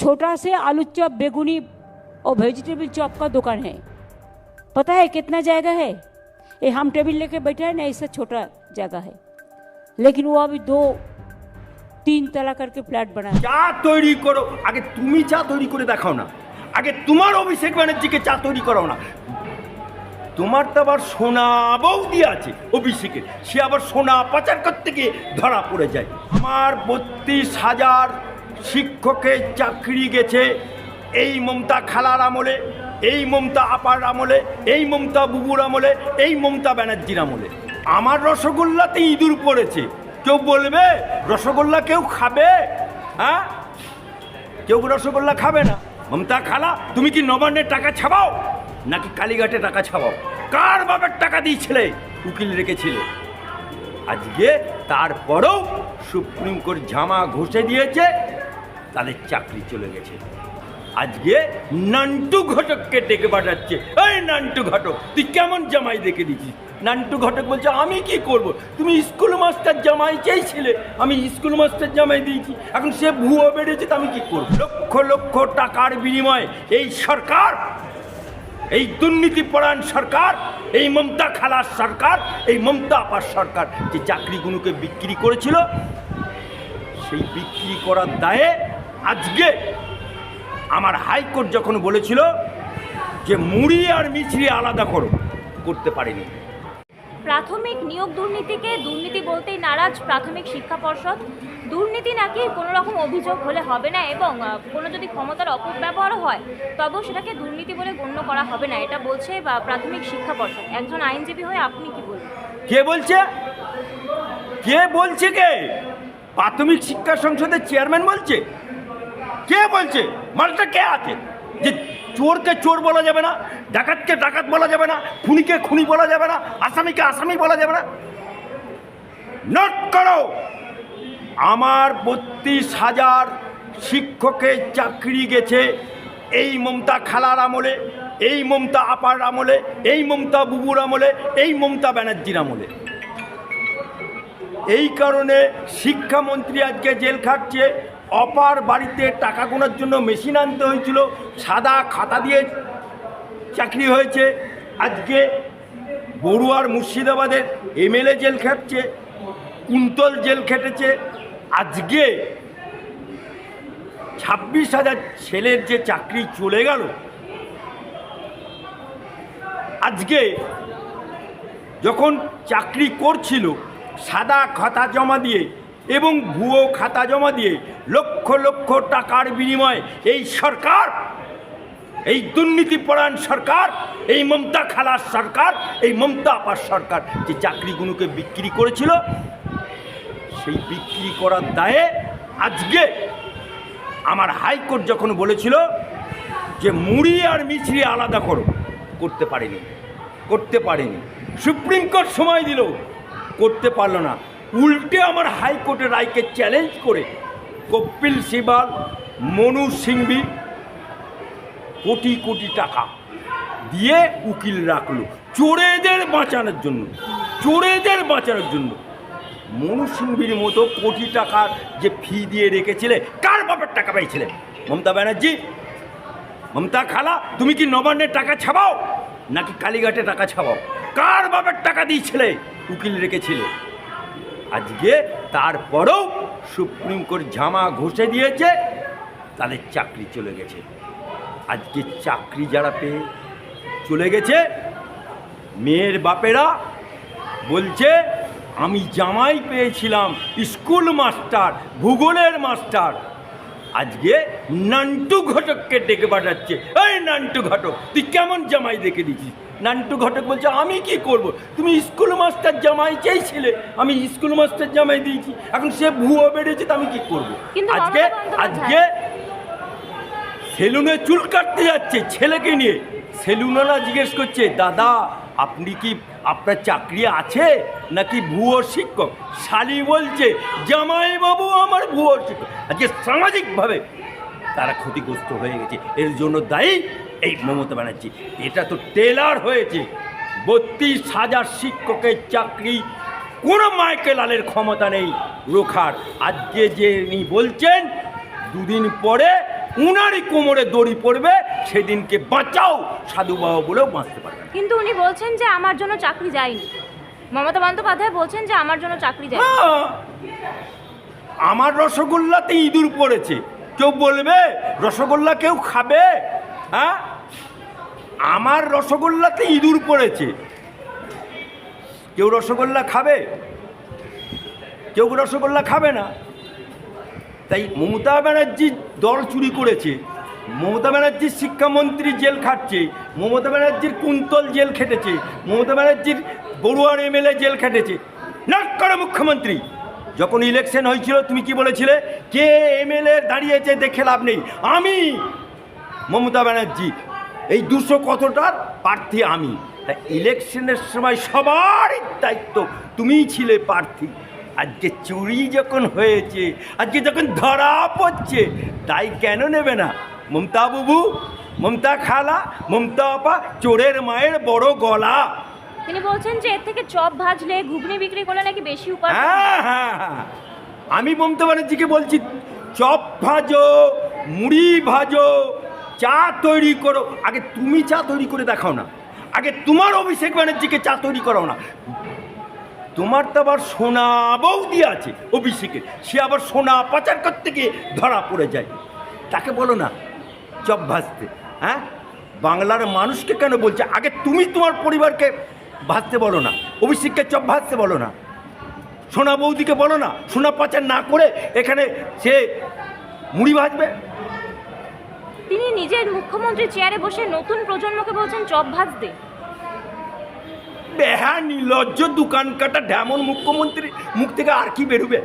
छोटा से आलू चॉप बेगुनी और वेजिटेबल चॉप का दुकान है पता है कितना जगह है ये हम टेबल लेके बैठे हैं ना ऐसा छोटा जगह है लेकिन वो अभी दो तीन तला करके फ्लैट बना है চা তৈরি করো আগে তুমি চা তৈরি করে দেখাও না আগে তোমার অভিষেক ব্যানার্জিকে চা তৈরি করাও না তোমার তো আবার সোনা বৌদি আছে অভিষেকের সে আবার সোনা পাচার করতে গিয়ে ধরা পড়ে যায় আমার বত্রিশ হাজার শিক্ষকের চাকরি গেছে। এই মমতা খালার আমলে, এই মমতা আপার আমলে, এই মমতা বুবুর আমলে, এই মমতা ব্যানার্জির আমলে। আমার রসগোল্লাতে ইঁদুর পড়েছে। কেউ বলবে, রসগোল্লা কেউ খাবে? হ্যাঁ? কেউ রসগোল্লা খাবে না। মমতা খালা, তুমি কি নবান্নের টাকা ছাপাও? নাকি কালীঘাটে টাকা ছাপাও? কার বাবার টাকা দিয়েছিলে? উকিল রেখেছিলে। আজকে তারপরেও সুপ্রিম কোর্ট জামা ঘষে দিয়েছে। তাদের চাকরি চলে গেছে। আজকে নান্টু ঘটককে ডেকে পাঠাচ্ছে। এই নান্টু ঘটক, তুই কেমন জামাই দেখে দিছিস? নান্টু ঘটক বলছে, আমি কি করব? তুমি স্কুল মাস্টার জামাই চেয়েছিলে আমি স্কুল মাস্টার জামাই দিয়েছি। এখন সে ভুয়ো বেড়েছে, তো আমি কি করব? লক্ষ লক্ষ টাকার বিনিময়ে এই সরকার, এই দুর্নীতিপরায়ণ সরকার, এই মমতা খালার সরকার, এই মমতা আপার সরকার যে চাকরিগুলোকে বিক্রি করেছিল, সেই বিক্রি করার দায়ে আজকে আমার হাইকোর্ট যখন বলেছিল যে মুড়ি আর মিছরি আলাদা করো করতে পারেনি। প্রাথমিক নিয়োগ দুর্নীতিকে দুর্নীতি বলতেই নারাজ প্রাথমিক শিক্ষা পর্ষদ। দুর্নীতি নাকি কোনো রকম অভিযোগ হলে হবে না এবং কোনো যদি ক্ষমতার অপব্যবহার হয় তবেও সেটাকে দুর্নীতি বলে গণ্য করা হবে না এটা বলছে বা প্রাথমিক শিক্ষা পর্ষদ। একজন আইনজীবী হয়ে আপনি কি বলবেন? কে বলছে? কে বলছে কে? প্রাথমিক শিক্ষা সংসদের চেয়ারম্যান বলছে? কে বলছে? মালটা কে আছে? যে চোরকে চোর বলা যাবে না, ডাকাতকে ডাকাত বলা যাবে না, খুনিকে খুনি বলা যাবে না, আসামিকে আসামি বলা যাবে না। নোট করো। আমার বত্রিশ হাজার শিক্ষকের চাকরি গেছে এই মমতা খালার আমলে, এই মমতা আপার আমলে, এই মমতা বুবুর আমলে, এই মমতা ব্যানার্জির আমলে। এই কারণে শিক্ষামন্ত্রী আজকে জেল খাটছে অপার বাড়িতে টাকা গোনার জন্য মেশিন আনতে হয়েছিল, সাদা খাতা দিয়ে চাকরি হয়েছে। আজকে বড়ুয়ার মুর্শিদাবাদের এমএলএ জেল খাটছে কুন্তল জেল খেটেছে। আজকে ছাব্বিশ হাজার ছেলের যে চাকরি চলে গেল, আজকে যখন চাকরি করছিল, সাদা খাতা জমা দিয়ে এবং ভুয়ো খাতা জমা দিয়ে লক্ষ লক্ষ টাকার বিনিময়ে এই সরকার, এই দুর্নীতিপরায়ণ সরকার, এই মমতা খালার সরকার, এই মমতা আপার সরকার যে চাকরিগুলোকে বিক্রি করেছিল, সেই বিক্রি করার দায়ে আজকে আমার হাইকোর্ট যখন বলেছিল যে মুড়ি আর মিছরি আলাদা করো, করতে পারেনি করতে পারেনি। সুপ্রিম কোর্ট সময় দিল, করতে পারল না। উল্টে আমার হাইকোর্টের রায়কে চ্যালেঞ্জ করে কপিল সিবাল, মনু সিংভি কোটি কোটি টাকা দিয়ে উকিল রাখল। চোরেদের বাঁচানোর জন্য, চোরেদের বাঁচানোর জন্য। মনু সিংভির মতো কোটি টাকার যে ফি দিয়ে রেখেছিলে, কার বাপের টাকা পাইছিলে? মমতা ব্যানার্জি? মমতা খালা, তুমি কি নবান্নের টাকা ছাপাও? নাকি কালীঘাটে টাকা ছাপাও? কার বাপের টাকা দিয়েছিলে? উকিল রেখেছিলে। আজকে তারপরেও সুপ্রিম কোর্ট জামা ঘষে দিয়েছে, তাদের চাকরি চলে গেছে। আজকে চাকরি যারা পেয়ে চলে গেছে, মেয়ের বাপেরা বলছে, আমি জামাই পেয়েছিলাম, স্কুল মাস্টার, ভূগোলের মাস্টার। আজকে নান্টু ঘটককে ডেকে পাঠাচ্ছে। এই নান্টু ঘটক, তুই কেমন জামাই দেখে দিছিস নান্টু ঘটক বলছে আমি কি করব? তুমি স্কুল মাস্টার জামাই চেয়েছিলে আমি স্কুল মাস্টার জামাই দিয়েছি এখন সে ভুয়ো বেড়েছে তো আমি কি করব? আজকে আজকে সেলুনে চুল কাটতে যাচ্ছে ছেলেকে নিয়ে। সেলুনওয়ালা জিজ্ঞেস করছে দাদা আপনি কি আপনার চাকরি আছে নাকি ভুয়ো শিক্ষক? শালি বলছে জামাই বাবু আমার ভুয়ো শিক্ষক। আজকে সামাজিকভাবে তারা ক্ষতিগ্রস্ত হয়ে গেছে। এর জন্য দায়ী এই মমতা ব্যানার্জি। এটা তো টেলার হয়েছে। বত্রিশ হাজার শিক্ষকের চাকরি কোনো মাইকেল আলের ক্ষমতা নেই রোখার। আজকে যে উনি বলছেন দুদিন পরে উনারই কোমরে দড়ি পড়বে সেদিনকে বাঁচাও সাধু বাবা বলেও বাঁচতে পারবে কিন্তু উনি বলছেন যে আমার জন্য চাকরি যায়নি। মমতা বন্দ্যোপাধ্যায় বলছেন যে আমার জন্য চাকরি যায় হ্যাঁ, আমার রসগোল্লাতে ইঁদুর পড়েছে। কেউ বলবে রসগোল্লা কেউ খাবে? হ্যাঁ? আমার রসগোল্লাতে ইঁদুর পড়েছে। কেউ রসগোল্লা খাবে? কেউ রসগোল্লা খাবে না? তাই মমতা ব্যানার্জি দল চুরি করেছে। মমতা ব্যানার্জির শিক্ষামন্ত্রী জেল খাটছে। মমতা ব্যানার্জির কুন্তল জেল খেটেছে। মমতা ব্যানার্জির বড়ুয়ার এমএলএ জেল খেটেছে। নাক করে মুখ্যমন্ত্রী! যখন ইলেকশন হয়েছিল, তুমি কি বলেছিলে? কে এমএলএ দাঁড়িয়েছে দেখে লাভ নেই। আমি, মমতা ব্যানার্জি এই দুশো কতটার প্রার্থী আমি? তাই ইলেকশনের সময় সবার দায়িত্ব তুমিই ছিলে প্রার্থী। আজকে চুরি যখন হয়েছে আজকে যখন ধরা পড়ছে তাই কেন নেবে না? মমতা বাবু মমতা খালা মমতা আপা চোরের মায়ের বড় গলা। তিনি বলছেন যে এর থেকে চপ ভাজলে ঘুগনি বিক্রি করলে নাকি বেশি উপার্জন হ্যাঁ হ্যাঁ হ্যাঁ। আমি মমতা ব্যানার্জিকে বলছি চপ ভাজো মুড়ি ভাজো চা তৈরি করো। আগে তুমি চা তৈরি করে দেখাও না। আগে তোমার অভিষেক ব্যানার্জিকে চা তৈরি করো না। তোমার তো আবার সোনা বৌদি আছে অভিষেকের সে আবার সোনা পাচার করতে গিয়ে ধরা পড়ে যায়। তাকে বলো না, চপ ভাজতে হ্যাঁ? বাংলার মানুষকে কেন বলছে? আগে তুমি তোমার পরিবারকে ভাজতে বলো না। অভিষেককে চপ ভাজতে বলো না। সোনা বৌদিকে বলো না, সোনা পাচার না করে এখানে সে মুড়ি ভাজবে। তিনি নিজের মুখ্যমন্ত্রী চেয়ারে বসে নতুন প্রজন্মকে বলছেন চপ ভাজতে। বেহা নির্লজ্জ দোকান কাটা ড্যামন মুখ্যমন্ত্রী মুখ থেকে আর কি বেরোবে?